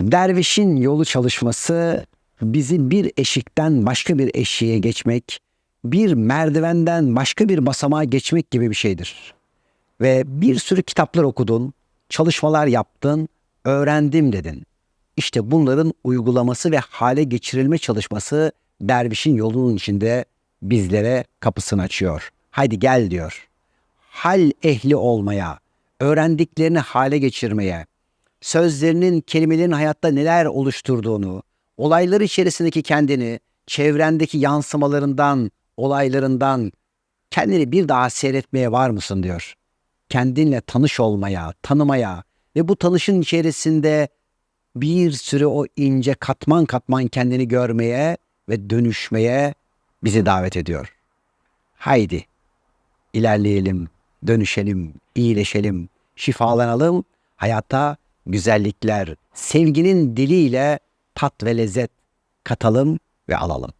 Dervişin yolu çalışması bizi bir eşikten başka bir eşiğe geçmek, bir merdivenden başka bir basamağa geçmek gibi bir şeydir. Ve bir sürü kitaplar okudun, çalışmalar yaptın, öğrendim dedin. İşte bunların uygulaması ve hale geçirilme çalışması dervişin yolunun içinde bizlere kapısını açıyor. Haydi gel diyor. Hal ehli olmaya, öğrendiklerini hale geçirmeye, sözlerinin, kelimelerin hayatta neler oluşturduğunu, olaylar içerisindeki kendini, çevrendeki yansımalarından, olaylarından kendini bir daha seyretmeye var mısın diyor. Kendinle tanış olmaya, tanımaya ve bu tanışın içerisinde bir sürü o ince katman katman kendini görmeye ve dönüşmeye bizi davet ediyor. Haydi ilerleyelim, dönüşelim, iyileşelim, şifalanalım, hayata güzellikler, sevginin diliyle tat ve lezzet katalım ve alalım.